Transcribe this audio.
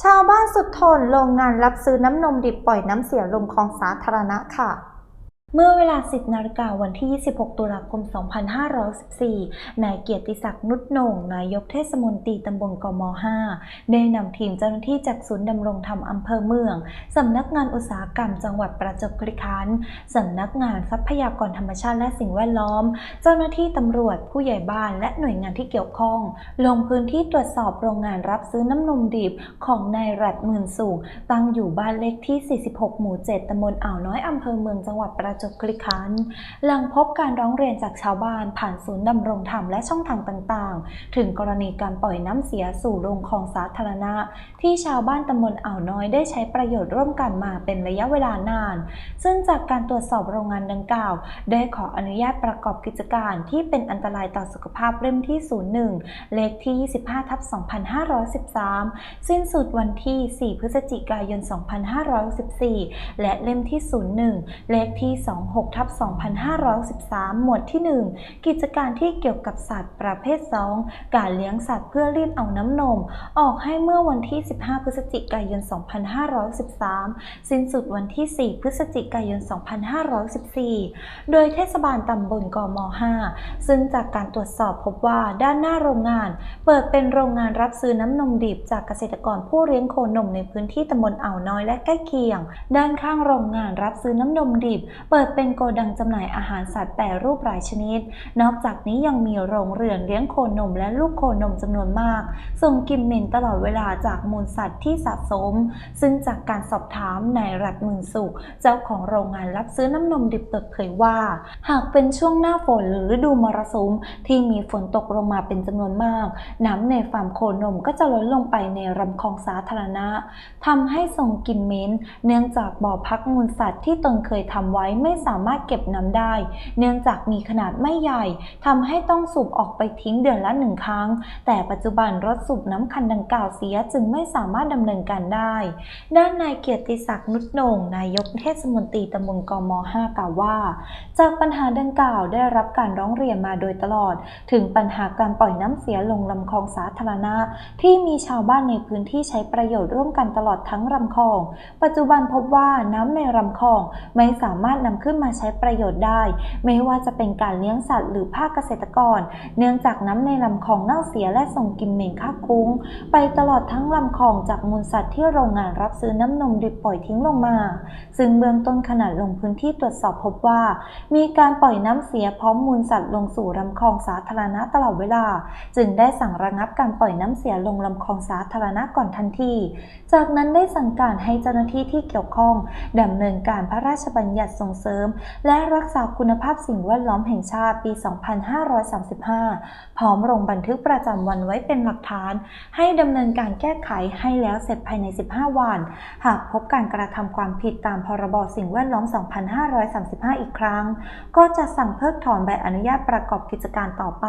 ชาวบ้านสุดทนโรงงานรับซื้อน้ำนมดิบปล่อยน้ำเสียลงคลองสาธารณะค่ะ เมื่อเวลา 10 นาฬิกาวันที่ 26 ตุลาคม 2514 นายเกียรติศักดิ์นุชนง นายกเทศมนตรีตำบลกม 5 ได้นำทีมเจ้าหน้าที่จากศูนย์ดำรงธรรมอำเภอเมือง สำนักงานอุตสาหกรรมจังหวัดประจวบคีรีขันธ์ สำนักงานทรัพยากรธรรมชาติและสิ่งแวดล้อม เจ้าหน้าที่ตำรวจ ผู้ใหญ่บ้าน และหน่วยงานที่เกี่ยวข้อง ลงพื้นที่ตรวจสอบโรงงานรับซื้อน้ำนมดิบของนายรัฐหมื่นสูง ตั้งอยู่บ้านเลขที่ 46 หมู่ 7ตำบลอ่าวน้อยอำเภอเมืองจังหวัดประจบคีรีขันหลังพบการร้องเรียนจากชาวบ้านผ่านศูนย์ดำรงธรรมและช่องทางต่างๆ ถึงกรณีการปล่อยน้ำเสียสู่โรงคลองสาธารณะ ที่ชาวบ้านตำบลอ่าวน้อยได้ใช้ประโยชน์ร่วมกันมาเป็นระยะเวลานาน ซึ่งจากการตรวจสอบโรงงานดังกล่าว ได้ขออนุญาตประกอบกิจการที่เป็นอันตรายต่อสุขภาพเล่มที่ 01 เลขที่ 25ทับ2513 สิ้นสุดวันที่ 4 พฤศจิกายน 2514 และเล่มที่ 01 เลขที่26ทับ2513หมวดที่ 1 กิจการที่เกี่ยวกับสัตว์ประเภท 2 การเลี้ยงสัตว์เพื่อรีดเอาน้ำนม ออกให้เมื่อวันที่ 15 พฤศจิกายน 2513 สิ้นสุดวันที่ 4 พฤศจิกายน 2514 โดยเทศบาลตำบลกม 5 ซึ่งจากการตรวจสอบพบว่าด้านหน้าโรงงาน เปิดเป็นโรงงานรับซื้อน้ำนมดิบจากเกษตรกรผู้เลี้ยงโคนมในพื้นที่ตำบลอ่าวน้อยและใกล้เคียง ด้านข้างโรงงานรับซื้อน้ำนมดิบ เปิดเป็นโกดังจำหน่ายอาหารสัตว์แปรรูปหลายชนิด นอกจากนี้ยังมีโรงเรือนเลี้ยงโคนมและลูกโคนมจำนวนมาก ส่งกลิ่นเหม็นตลอดเวลาจากมูลสัตว์ที่สะสม ซึ่งจากการสอบถามนายรัฐมื่นสุข เจ้าของโรงงานรับซื้อน้ำนมดิบเปิดเผยว่า หากเป็นช่วงหน้าฝนหรือฤดูมรสุมที่มีฝนตกลงมาเป็นจำนวนมาก น้ำในฟาร์มโคนมก็จะล้นลงไปในลำคลองสาธารณะทำให้ส่งกลิ่นเหม็นเนื่องจากบ่อพักมูลสัตว์ที่ตนเคยทำไว้ไม่ไม่สามารถเก็บน้ำได้ เนื่องจากมีขนาดไม่ใหญ่ทำให้ต้องสูบออกไปทิ้งเดือนละหนึ่งครั้ง แต่ปัจจุบันรถสูบน้ำคันดังกล่าวเสียจึงไม่สามารถดำเนินการได้ ด้านนายเกียรติศักดิ์นุชโหน่งนายกเทศมนตรีตำบลกม 5 กล่าวว่า จากปัญหาดังกล่าวได้รับการร้องเรียนมาโดยตลอด ถึงปัญหาการปล่อยน้ำเสียลงลำคลองสาธารณะ ที่มีชาวบ้านในพื้นที่ใช้ประโยชน์ร่วมกันตลอดทั้งลำคลอง ปัจจุบันพบว่าน้ำในลำคลองไม่สามารถนำขึ้นมาใช้ประโยชน์ได้ ไม่ว่าจะเป็นการเลี้ยงสัตว์หรือภาคเกษตรกร เนื่องจากน้ำในลำคลองเน่าเสียและส่งกลิ่นเหม็นค่าคุ้ง ไปตลอดทั้งลำคลองจากมูลสัตว์ที่โรงงานรับซื้อน้ำนมดิบปล่อยทิ้งลงมา ซึ่งเบื้องต้นขณะลงพื้นที่ตรวจสอบพบว่า มีการปล่อยน้ำเสียพร้อมมูลสัตว์ลงสู่ลำคลองสาธารณะตลอดเวลา จึงได้สั่งระงับการปล่อยน้ำเสียลงลำคลองสาธารณะก่อนทันที จากนั้นได้สั่งการให้เจ้าหน้าที่ที่เกี่ยวข้องดำเนินการพระราชบัญญัติส่งเสริม และรักษาคุณภาพสิ่งแวดล้อมแห่งชาติปี 2535 พร้อมลงบันทึกประจำวันไว้เป็นหลักฐาน ให้ดำเนินการแก้ไขให้แล้วเสร็จภายใน 15 วัน หากพบการกระทำความผิดตามพรบสิ่งแวดล้อม 2535 อีกครั้ง ก็จะสั่งเพิกถอนใบอนุญาตประกอบกิจการต่อไป